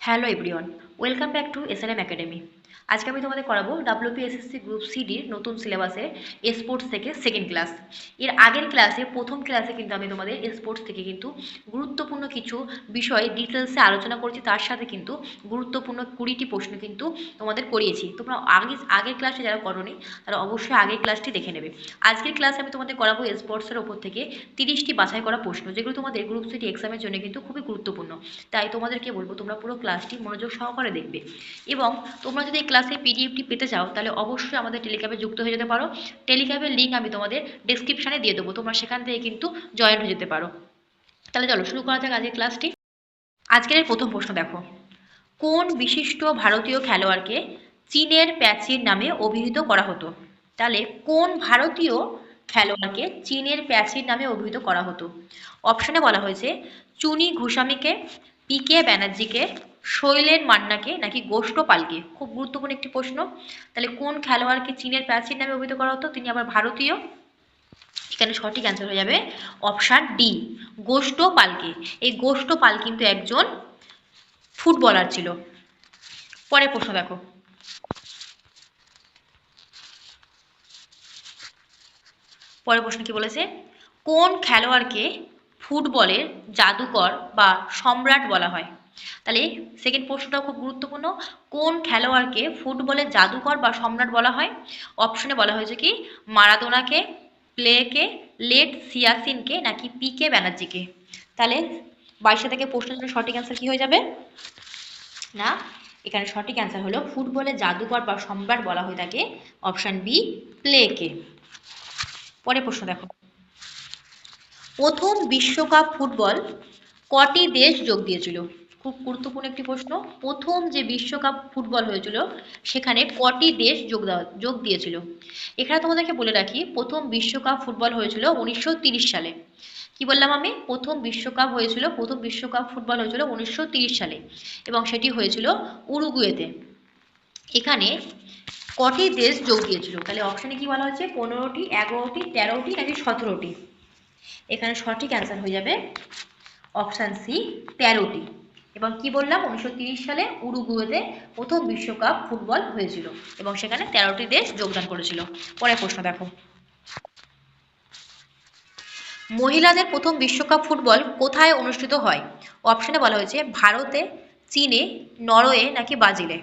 Hello everyone welcome back to SLM academy আজকে আমি তোমাদের করাবো ডাব্লিউপিএসএসসি গ্রুপ সিডির নতুন সিলেবাসের স্পোর্টস থেকে সেকেন্ড ক্লাস এর আগের ক্লাসে প্রথম ক্লাসে কিন্তু আমি তোমাদের স্পোর্টস থেকে কিন্তু গুরুত্বপূর্ণ কিছু বিষয় ডিটেলসে আলোচনা করেছি, তার সাথে কিন্তু গুরুত্বপূর্ণ কুড়িটি প্রশ্ন কিন্তু তোমাদের করিয়েছি। তোমরা আগে, আগের ক্লাসে যারা করনি, তারা অবশ্যই আগের ক্লাসটি দেখে নেবে। আজকের ক্লাসে আমি তোমাদের করাবো স্পোর্টসের ওপর থেকে তিরিশটি বাছাই করা প্রশ্ন, যেগুলো তোমাদের গ্রুপ সিটি এক্সামের জন্য কিন্তু খুবই গুরুত্বপূর্ণ। তাই তোমাদেরকে বলব, তোমরা পুরো ক্লাসটি মনোযোগ সহকারে দেখবে। এবং তোমরা যদি এই ক্লাসে পিডিএফটি পেতে চাও, তাহলে অবশ্যই আমাদের টেলিগ্রামে যুক্ত হয়ে যেতে পারো। টেলিগ্রামের লিঙ্ক আমি তোমাদের ডেসক্রিপশানে দিয়ে দেবো। তোমরা সেখান থেকে কিন্তু জয়েন হয়ে যেতে পারো। তাহলে চলো, শুরু করা যাক আজকের ক্লাসটি আজকের প্রথম প্রশ্ন দেখো। কোন বিশিষ্ট ভারতীয় খেলোয়াড়কে চীনের প্যাচির নামে অভিহিত করা হতো? তাহলে কোন ভারতীয় খেলোয়াড়কে চীনের প্যাচির নামে অভিহিত করা হতো? অপশনে বলা হয়েছে, চুনি ঘুষামিকে পিকে ব্যানার্জিকে শৈলেন মান্নাকে নাকি গোষ্ঠ পালকে? খুব গুরুত্বপূর্ণ একটি প্রশ্ন। তাহলে কোন খেলোয়াড়কে চীনের প্যাচির নামে অভিহিত করা হতো? তিনি আবার ভারতীয়। এখানে সঠিক অ্যান্সার হয়ে যাবে অপশান ডি গোষ্ঠ পালকে। এই গোষ্ঠ পাল কিন্তু একজন ফুটবলার ছিল। পরের প্রশ্ন দেখো। পরের প্রশ্ন কি বলেছে? কোন খেলোয়াড়কে ফুটবলের জাদুকর বা সম্রাট বলা হয়? তাহলে সেকেন্ড প্রশ্নটাও খুব গুরুত্বপূর্ণ। কোন খেলোয়াড়কে ফুটবলের জাদুকর বা সম্রাট বলা হয়? অপশনে বলা হয়েছে কি, মারাদোনাকে, প্লেকে, লেট সিয়াসিনকে নাকি পিকে ব্যানার্জিকে? তাহলে বাইশে থেকে প্রশ্নের জন্য সঠিক অ্যান্সার কি হয়ে যাবে? না, এখানে সঠিক অ্যান্সার হলো ফুটবলের জাদুকর বা সম্রাট বলা হয়ে থাকে অপশান বি প্লেকে। পরে প্রশ্ন দেখো। প্রথম বিশ্বকাপ ফুটবল কটি দেশ যোগ দিয়েছিল? খুব গুরুত্বপূর্ণ একটি প্রশ্ন। প্রথম যে বিশ্বকাপ ফুটবল হয়েছিল, সেখানে কটি দেশ যোগ দেওয়া, যোগ দিয়েছিল? এখানে তোমাদেরকে বলে রাখি, প্রথম বিশ্বকাপ ফুটবল হয়েছিল উনিশশো সালে। কি বললাম আমি? প্রথম বিশ্বকাপ হয়েছিল, প্রথম বিশ্বকাপ ফুটবল হয়েছিল উনিশশো সালে এবং সেটি হয়েছিল উরুগুয়েতে। এখানে কটি দেশ যোগ দিয়েছিল? তাহলে অপশানে কি বলা হচ্ছে পনেরোটি, এগারোটি, তেরোটি নাকি সতেরোটি? এখানে সঠিক অ্যান্সার হয়ে যাবে অপশান সি তেরোটি। এবং কি বললাম? উনিশশো সালে উরুগুয়েতে প্রথম বিশ্বকাপ ফুটবল হয়েছিল এবং সেখানে তেরোটি দেশ যোগদান করেছিল। পরের প্রশ্ন দেখো। মহিলাদের প্রথম বিশ্বকাপ ফুটবল কোথায় অনুষ্ঠিত হয়? অপশনে বলা হয়েছে ভারতে, চীনে, নরওয়ে নাকি ব্রাজিলে?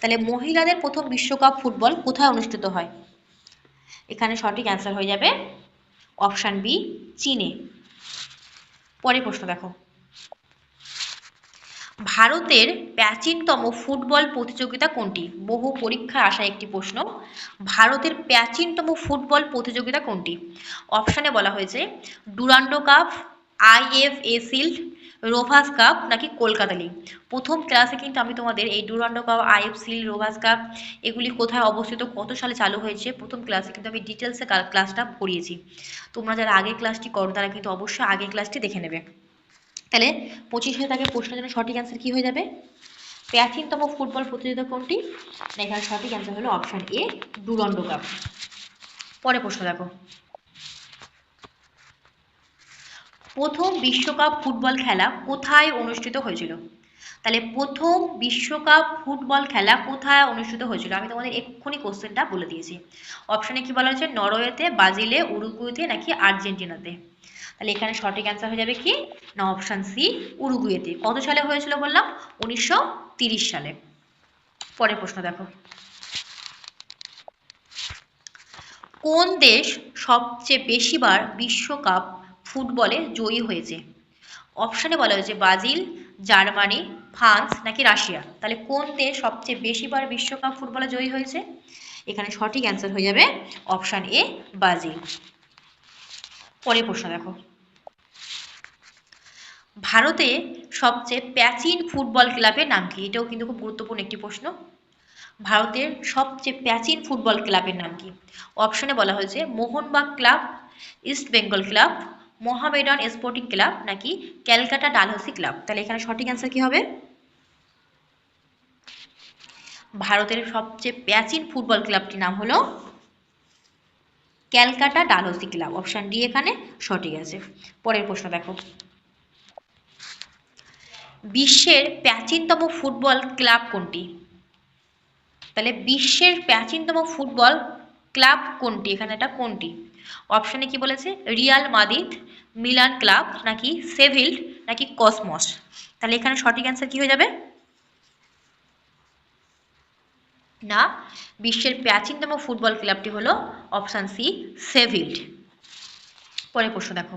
তাহলে মহিলাদের প্রথম বিশ্বকাপ ফুটবল কোথায় অনুষ্ঠিত হয়? এখানে সঠিক অ্যান্সার হয়ে যাবে অপশান বি, চীনে। পরের প্রশ্ন দেখো। ভারতের প্রাচীনতম ফুটবল প্রতিযোগিতা কোনটি? বহু পরীক্ষায় আসা একটি প্রশ্ন। ভারতের প্রাচীনতম ফুটবল প্রতিযোগিতা কোনটি? অপশানে বলা হয়েছে, Durand cup, IFA shield Rovers cup নাকি কলকাতা লিগ। প্রথম ক্লাসে কিন্তু আমি তোমাদের এই Durand cup shield Rovers cup এগুলি কোথায় অবস্থিত, কত সালে চালু হয়েছে, প্রথম ক্লাসে কিন্তু আমি ডিটেলসে ক্লাসটা পড়িয়েছি তোমরা যারা আগের ক্লাসটি করো, তারা কিন্তু অবশ্যই আগের ক্লাসটি দেখে নেবে। তাহলে পঁচিশে থাকে প্রশ্নের জন্য সঠিক অ্যান্সার কি হয়ে যাবে? প্রাচীনতম ফুটবল প্রতিযোগিতা কোনটি? এখানে সঠিক অ্যান্সার হলো অপশান এ ডুরন্ডো কাপ। পরে প্রশ্ন দেখো। প্রথম বিশ্বকাপ ফুটবল খেলা কোথায় অনুষ্ঠিত হয়েছিল? তাহলে প্রথম বিশ্বকাপ ফুটবল খেলা কোথায় অনুষ্ঠিত হয়েছিল? আমি তোমাদের এক্ষুনি কোশ্চেনটা বলে দিয়েছি। অপশানে কি বলা হয়েছে? নরওয়েতে, ব্রাজিলে, উরুগুয়েতে নাকি আর্জেন্টিনাতে? তাহলে এখানে সঠিক অ্যান্সার হয়ে যাবে কি? না অপশান সি উরুগুয়েতে। কত সালে হয়েছিল বললাম? উনিশশো সালে। পরের প্রশ্ন দেখো। কোন দেশ সবচেয়ে বেশিবার বিশ্বকাপ ফুটবলে জয়ী হয়েছে? অপশানে বলা হয়েছে ব্রাজিল, জার্মানি, ফ্রান্স নাকি রাশিয়া? তাহলে কোন দেশ সবচেয়ে বেশিবার বিশ্বকাপ ফুটবলে জয়ী হয়েছে? এখানে সঠিক অ্যান্সার হয়ে যাবে অপশান এ ব্রাজিল। পরের প্রশ্ন দেখো। ভারতে সবচেয়ে প্রাচীন ফুটবল ক্লাবের নাম কি? এটাও কিন্তু খুব গুরুত্বপূর্ণ একটি প্রশ্ন। ভারতের সবচেয়ে প্রাচীন ফুটবল ক্লাবের নাম কি? অপশনে বলা হয়েছে Mohun Bagan club, East Bengal club, Mohammedan sporting club নাকি ক্যালকাটা ডালহসি ক্লাব। তাহলে এখানে সঠিক অ্যান্সার কি হবে? ভারতের সবচেয়ে প্রাচীন ফুটবল ক্লাবটির নাম হলো Calcutta Dalhousie club. Option D এখানে সঠিক আছে। পরের প্রশ্ন দেখো। বিশ্বের প্রাচীনতম ফুটবল ক্লাব কোনটি? তাহলে বিশ্বের প্রাচীনতম ফুটবল ক্লাব কোনটি? এখানে এটা কোনটি? অপশানে কি বলেছে? রিয়াল মাদিদ মিলান ক্লাব, নাকি সেভিল্ড, নাকি কসমস? তাহলে এখানে সঠিক অ্যান্সার কি হয়ে যাবে? না, বিশ্বের প্রাচীনতম ফুটবল ক্লাবটি হলো অপশান সি, সেভিল্ড। পরে প্রশ্ন দেখো।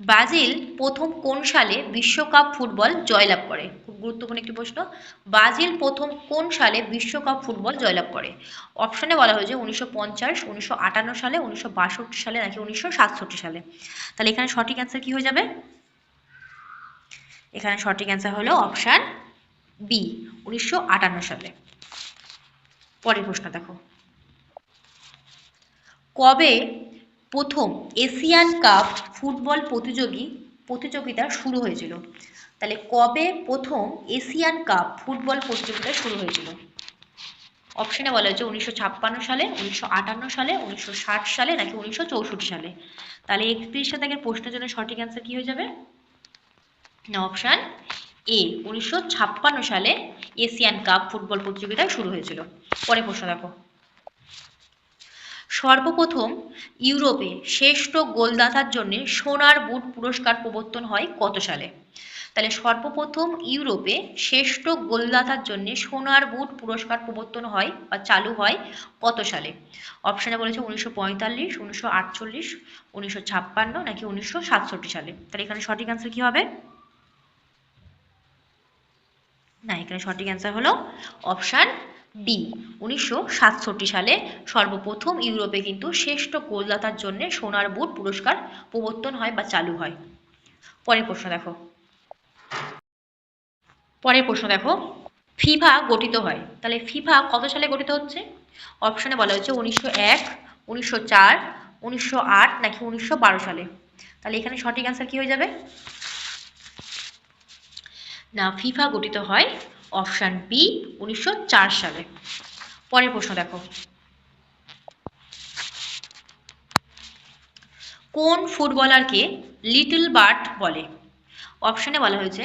ব্রাজিল প্রথম কোন সালে বিশ্বকাপ ফুটবল জয়লাভ করে? খুব গুরুত্বপূর্ণ একটি প্রশ্ন। ব্রাজিল প্রথম কোন সালে বিশ্বকাপ ফুটবল জয়লাভ করে? অপশনে বলা হয়েছে উনিশশো পঞ্চাশ, উনিশশো আটান্ন সালে, উনিশশো বাষট্টি সালে নাকি উনিশশো সাতষট্টি সালে? তাহলে এখানে সঠিক অ্যান্সার কি হয়ে যাবে? এখানে সঠিক অ্যান্সার হলো অপশান বি, উনিশশো আটান্ন সালে। পরের প্রশ্ন দেখো। কবে প্রথম এশিয়ান কাপ ফুটবল প্রতিযোগী, প্রতিযোগিতা শুরু হয়েছিল। তাহলে কবে প্রথম এশিয়ান কাপ ফুটবল প্রতিযোগিতা শুরু হয়েছিল? অপশনে বলা হয়েছে উনিশশো ছাপ্পান্ন সালে, উনিশশো আটান্ন সালে, উনিশশো ষাট সালে নাকি উনিশশো চৌষট্টি সালে। তাহলে একত্রিশ শতকের প্রশ্নের জন্য সঠিক অ্যান্সার কি হয়ে যাবে? না অপশান এ উনিশশো ছাপ্পান্ন সালে এশিয়ান কাপ ফুটবল প্রতিযোগিতা শুরু হয়েছিল। পরে প্রশ্ন দেখো। সর্বপ্রথম ইউরোপে শ্রেষ্ঠ গোলদাতার জন্য সোনার বুট পুরস্কার প্রবর্তন হয় কত সালে? তাহলে সর্বপ্রথম ইউরোপে শ্রেষ্ঠ গোলদাতার জন্য সোনার বুট পুরস্কার প্রবর্তন হয় বা চালু হয় কত সালে? অপশানে বলেছে উনিশশো পঁয়তাল্লিশ, উনিশশো আটচল্লিশ, উনিশশো ছাপ্পান্ন নাকি উনিশশো সাতষট্টি সালে? তাহলে এখানে সঠিক অ্যান্সার কী হবে? না, এখানে সঠিক অ্যান্সার হলো অপশান ডি উনিশশো সাতষট্টি সালে সর্বপ্রথম ইউরোপে কিন্তু শ্রেষ্ঠ গোলদাতার জন্য সোনার বুট পুরস্কার প্রবর্তন হয় বা চালু হয়। পরের প্রশ্ন দেখো। পরের প্রশ্ন দেখো। ফিফা গঠিত হয়। তাহলে ফিফা কত সালে গঠিত হচ্ছে? অপশনে বলা হচ্ছে উনিশশো এক, উনিশশো চার, উনিশশো আট নাকি উনিশশো বারো সালে। তাহলে এখানে সঠিক অ্যান্সার কি হয়ে যাবে? না, ফিফা গঠিত হয় অপশান বি উনিশশো চার সালে। পরের প্রশ্ন দেখো। কোন ফুটবলারকে লিটল বার্ট বলে? অপশানে বলা হয়েছে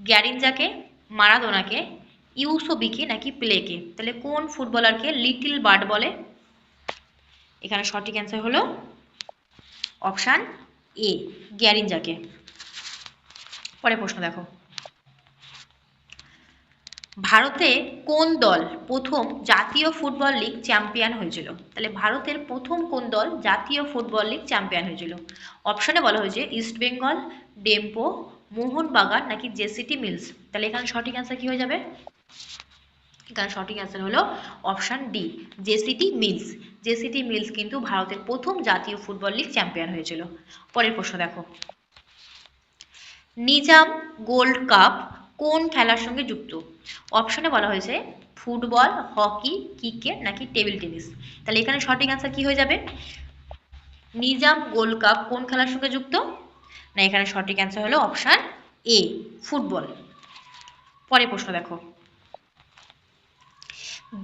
গ্যারিনজাকে মারাদোনাকে, ইউসোবিকে নাকি প্লেকে? তাহলে কোন ফুটবলারকে লিটল বার্ট বলে? এখানে সঠিক অ্যান্সার হলো অপশান এ গ্যারিনজাকে পরে প্রশ্ন দেখো। ভারতে কোন দল প্রথম জাতীয় ফুটবল লিগ চ্যাম্পিয়ন হয়েছিল? তাহলে ভারতের প্রথম কোন দল জাতীয় ফুটবল লিগ চ্যাম্পিয়ন হয়েছিল? অপশনে বলা হয়েছে ইস্ট বেঙ্গল, ডেম্পো, মোহনবাগান নাকি জেসিটি মিলস? তাহলে এখানে সঠিক অ্যান্সার কি হয়ে যাবে? এখানে সঠিক অ্যান্সার হলো option D, JCT mills. JCT mills কিন্তু ভারতের প্রথম জাতীয় ফুটবল লিগ চ্যাম্পিয়ন হয়েছিল। পরের প্রশ্ন দেখো। নিজাম গোল্ড কাপ কোন খেলার সঙ্গে যুক্ত? অপশনে বলা হয়েছে ফুটবল, হকি, ক্রিকেট নাকি টেবিল টেনিস। তাহলে এখানে সঠিক অ্যান্সার কি হয়ে যাবে? নিজাম গোল্ড কাপ কোন খেলার সঙ্গে যুক্ত? না, এখানে সঠিক অ্যান্সার হলো অপশান এ ফুটবল। পরে প্রশ্ন দেখো।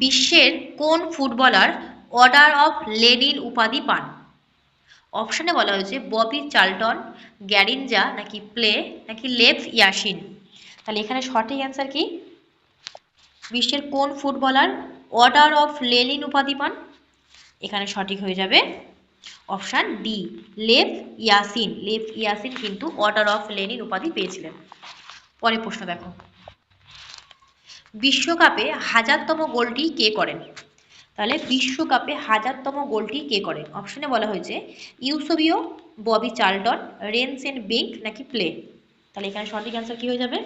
বিশ্বের কোন ফুটবলার অর্ডার অফ লেনিন উপাধি পান? অপশানে বলা হয়েছে ববি চার্লটন গ্যারিনজা নাকি প্লে, নাকি লেভ ইয়াসিন? তাহলে এখানে সঠিক অ্যান্সার কি? বিশ্বের কোন ফুটবলার অর্ডার অফ লেনিন উপাধি পান? এখানে সঠিক হয়ে যাবে option D Lev Yashin. Lev Yashin কিন্তু অর্ডার অফ লেনিন উপাধি পেয়েছিলেন। পরে প্রশ্ন দেখো। বিশ্বকাপে হাজারতম গোলটি কে করেন? তাহলে বিশ্বকাপে হাজারতম গোলটি কে করেন? অপশনে বলা হয়েছে ইউসোবিও ববি চার্লটন, রেনসেন বিঙ্ক নাকি প্লে? তাহলে এখানে সঠিক অ্যান্সার কি হয়ে যাবে?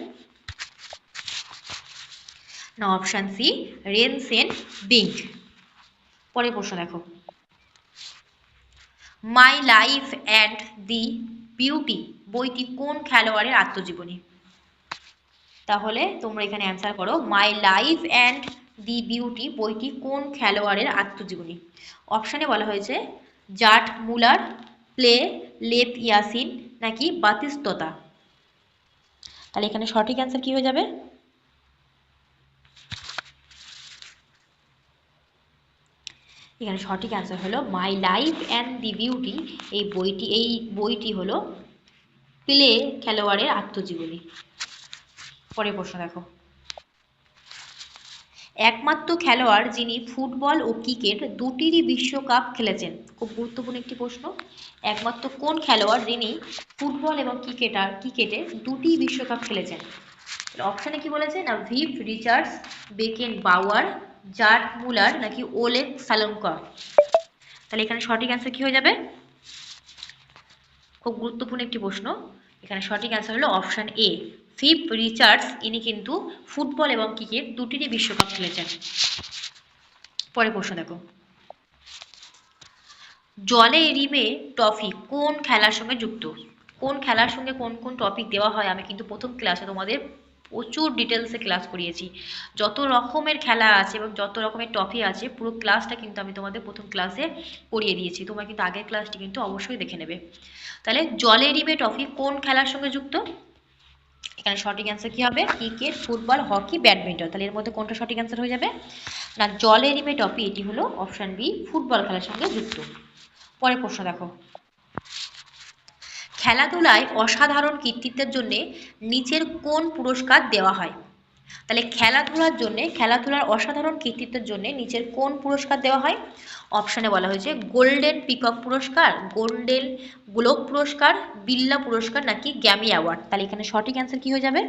না অপশান সি রেনসেন বিঙ্ক পরে প্রশ্ন দেখো। My life and the beauty বইটি কোন খেলোয়াড়ের আত্মজীবনী? তাহলে তোমরা এখানে অ্যান্সার করো my life and the beauty বইটি কোন খেলোয়াড়ের আত্মজীবনী? অপশানে বলা হয়েছে, জাট মুলার, প্লে লেপ ইয়াসিন, নাকি বাতিস্ততা? তাহলে এখানে সঠিক অ্যান্সার কি হয়ে যাবে? এখানে সঠিক অ্যান্সার হলো my life and the beauty এই বইটি এই বইটি হলো প্লে খেলোয়াড়ের আত্মজীবনী। পরে প্রশ্ন দেখো। একমাত্র খেলোয়াড় যিনি ফুটবল ও ক্রিকেট দুটিরই বিশ্বকাপ খেলেছেন। খুব গুরুত্বপূর্ণ একটি প্রশ্ন। একমাত্র কোন খেলোয়াড় যিনি ফুটবল এবং ক্রিকেটার, ক্রিকেটে দুটি বিশ্বকাপ খেলেছেন? অপশানে কি বলেছে? না ভিপ Richards Beckenbauer Gerd Muller নাকি ওলে সালঙ্কর? তাহলে এখানে সঠিক অ্যান্সার কি হয়ে যাবে? খুব গুরুত্বপূর্ণ একটি প্রশ্ন। এখানে সঠিক অ্যান্সার হলো অপশান এ ফিপ রিচার্ডস, ইনি কিন্তু ফুটবল এবং ক্রিকেট দুটিরই বিশ্বকাপ খেলেছেন। পরে প্রশ্ন দেখো। জলে রিমে ট্রফি কোন খেলার সঙ্গে যুক্ত? কোন খেলার সঙ্গে কোন কোন টপিক দেওয়া হয়? আমি কিন্তু প্রথম ক্লাসে তোমাদের প্রচুর ডিটেলসে ক্লাস করিয়েছি। যত রকমের খেলা আছে এবং যত রকমের টপি আছে, পুরো ক্লাসটা কিন্তু আমি তোমাদের প্রথম ক্লাসে করিয়ে দিয়েছি। তোমরা কিন্তু আগের ক্লাসটি কিন্তু অবশ্যই দেখে নেবে। তাহলে জলে রিমে ট্রফি কোন খেলার সঙ্গে যুক্ত? এখানে সঠিক অ্যান্সার কী হবে? ক্রিকেট ফুটবল হকি ব্যাডমিন্টন তাহলে এর মধ্যে কোনটা সঠিক অ্যান্সার হয়ে যাবে? না, জলে রিমে টপি এটি হলো অপশান বি ফুটবল খেলার সঙ্গে যুক্ত। পরে প্রশ্ন দেখো। খেলাধুলায় অসাধারণ কৃতিত্বের জন্য নিচের কোন পুরস্কার দেওয়া হয়? তাহলে খেলাধুলার জন্য, খেলাধুলার অসাধারণ কৃতিত্বের জন্য নিচের কোন পুরস্কার দেওয়া হয়? অপশানে বলা হয়েছে গোল্ডেন পিকক পুরস্কার, গোল্ডেন গ্লোব পুরস্কার, বিল্লা পুরস্কার নাকি গ্যামি অ্যাওয়ার্ড? তাহলে এখানে সঠিক অ্যান্সার কি হয়ে যাবে?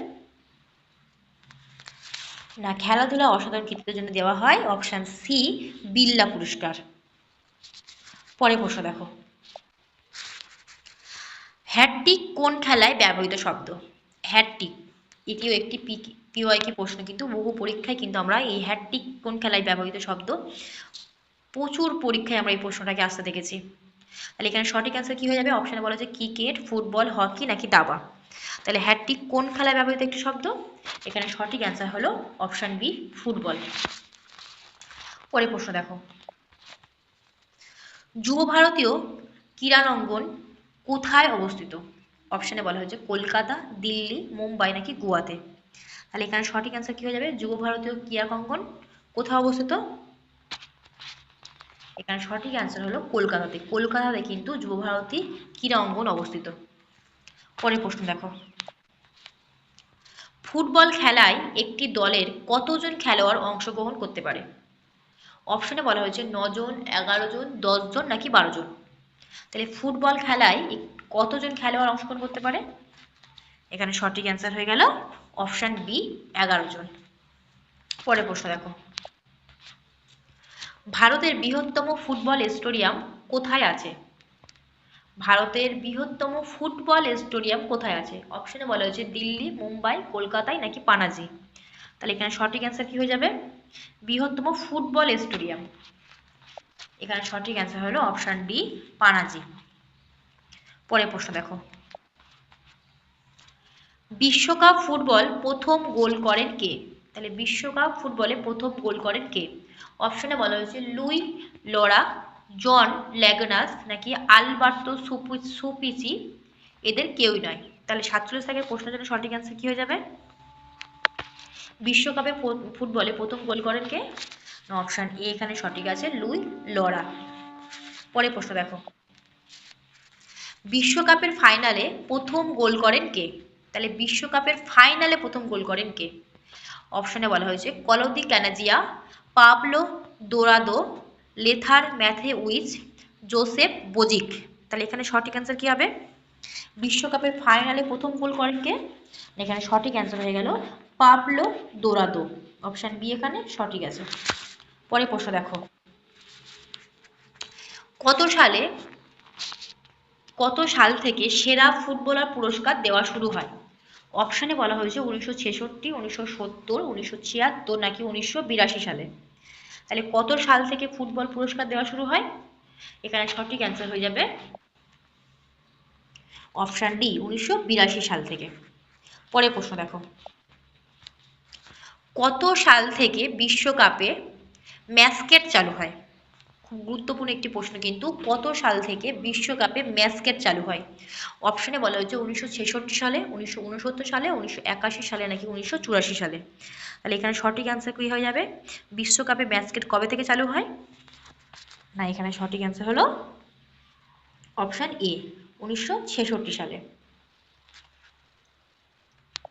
না খেলাধুলা অসাধারণ কৃতিত্বের জন্য দেওয়া হয় অপশান সি বিল্লা পুরস্কার। পরে প্রশ্ন দেখো। হ্যাটটিক কোন খেলায় ব্যবহৃত শব্দ? হ্যাটটিক এটিও একটি পিওয়াইকি প্রশ্ন, কিন্তু বহু পরীক্ষায় কিন্তু আমরা এই হ্যাটটিক কোন খেলায় ব্যবহৃত শব্দ? প্রচুর পরীক্ষায় আমরা এই প্রশ্নটাকে আসতে দেখেছি। তাহলে এখানে সঠিক অ্যান্সার কী হয়ে যাবে? অপশানে বলা হচ্ছে ক্রিকেট, ফুটবল, হকি নাকি দাবা। তাহলে হ্যাটটিক কোন খেলায় ব্যবহৃত একটি শব্দ? এখানে সঠিক অ্যান্সার হলো অপশান বি ফুটবল। পরে প্রশ্ন দেখো। যুব ভারতীয় ক্রীড়াঙ্গন কোথায় অবস্থিত? অপশানে বলা হয়েছে কলকাতা, দিল্লি, মুম্বাই নাকি গোয়াতে। তাহলে এখানে সঠিক অ্যান্সার কী হয়ে যাবে? যুব ভারতীয় ক্রীড়া কঙ্কন কোথায় অবস্থিত? এখানে সঠিক অ্যান্সার হলো কলকাতাতে। কলকাতাতে কিন্তু যুব ভারতী ক্রীড়া অঙ্গন অবস্থিত। পরের প্রশ্ন দেখো। ফুটবল খেলায় একটি দলের কতজন খেলোয়াড় অংশগ্রহণ করতে পারে? অপশনে বলা হয়েছে নজন, এগারো জন জন নাকি বারো জন। তাহলে ফুটবল খেলায় কতজন খেলোয়াড় অংশগ্রহণ করতে পারে? এখানে সঠিক অ্যান্সার হয়ে গেল অপশান বি এগারো জন। পরে প্রশ্ন দেখো। ভারতের বৃহত্তম ফুটবল স্টেডিয়াম কোথায় আছে? ভারতের বৃহত্তম ফুটবল স্টেডিয়াম কোথায় আছে? অপশনে বলা হয়েছে দিল্লি, মুম্বাই, কলকাতায় নাকি পানাজি? তাহলে এখানে সঠিক অ্যান্সার কি হয়ে যাবে? বৃহত্তম ফুটবল স্টেডিয়াম। এখানে সঠিক অ্যান্সার হলো অপশান ডি পানাজি। পরে প্রশ্ন দেখো। বিশ্বকাপ ফুটবল প্রথম গোল করেন কে? তাহলে বিশ্বকাপ ফুটবলে প্রথম গোল করেন কে? অপশনে বলা হয়েছে লুই লরা, জন ল্যাগনাস নাকি আলবার্তো সুপিচি। এদের কেউই নয়। তাহলে সাতচল্লিশ থেকে প্রশ্নের জন্য সঠিক অ্যান্সার কী হয়ে যাবে? বিশ্বকাপে ফুটবলে প্রথম গোল করেন কে? অপশান এ এখানে সঠিক আছে লুই লরা। পরে প্রশ্ন দেখো। বিশ্বকাপের ফাইনালে প্রথম গোল করেন কে? তাহলে বিশ্বকাপের ফাইনালে প্রথম গোল করেন কে? অপশনে বলা হয়েছে Claudio Caniggia, Pablo Dorado, Lothar Matthaus which Joseph Bozsik. তাহলে এখানে সঠিক অ্যান্সার কী হবে? বিশ্বকাপের ফাইনালে প্রথম গোল করেন কে? এখানে সঠিক অ্যান্সার হয়ে গেল পাবলো দোরাদো। অপশান বি এখানে সঠিক আছে। পরে প্রশ্ন দেখো। কত সালে, কত সাল থেকে সেরা ফুটবলার পুরস্কার দেওয়া শুরু হয়? অপশানে বলা হয়েছে উনিশশো ছেষট্টি, উনিশশো সত্তর, উনিশশো ছিয়াত্তর নাকি উনিশশো বিরাশি সালে? তাহলে কত সাল থেকে ফুটবল পুরস্কার দেওয়া শুরু হয়? এখানে সঠিক অ্যান্সার হয়ে যাবে অপশান ডি উনিশশো বিরাশি সাল থেকে। পরে প্রশ্ন দেখো। কত সাল থেকে বিশ্বকাপে ম্যাসকেট চালু হয়? খুব গুরুত্বপূর্ণ একটি প্রশ্ন কিন্তু, কত সাল থেকে বিশ্বকাপে ম্যাসকেট চালু হয়? অপশনে বলা হয়েছে উনিশশো ছেষট্টি সালে, উনিশশো উনসত্তর সালে, উনিশশো একাশি সালে নাকি উনিশশো চুরাশি সালে? তাহলে এখানে সঠিক অ্যান্সার কী হয়ে যাবে? বিশ্বকাপে ম্যাচকেট কবে থেকে চালু হয়? না, এখানে সঠিক অ্যান্সার হলো অপশান এ উনিশশো ছেষট্টি সালে।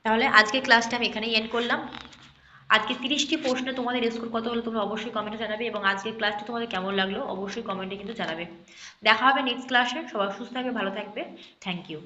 তাহলে আজকের ক্লাসটা আমি এখানেই এন্ড করলাম। আজকে তিরিশটি প্রশ্নে তোমাদের স্কোর কত হলো তোমরা অবশ্যই কমেন্টে জানাবে এবং আজকের ক্লাসটি তোমাদের কেমন লাগল অবশ্যই কমেন্টে কিন্তু জানাবে। দেখা হবে নেক্সট ক্লাসে সবাই সুস্থ থাকবে, ভালো থাকবে। Thank you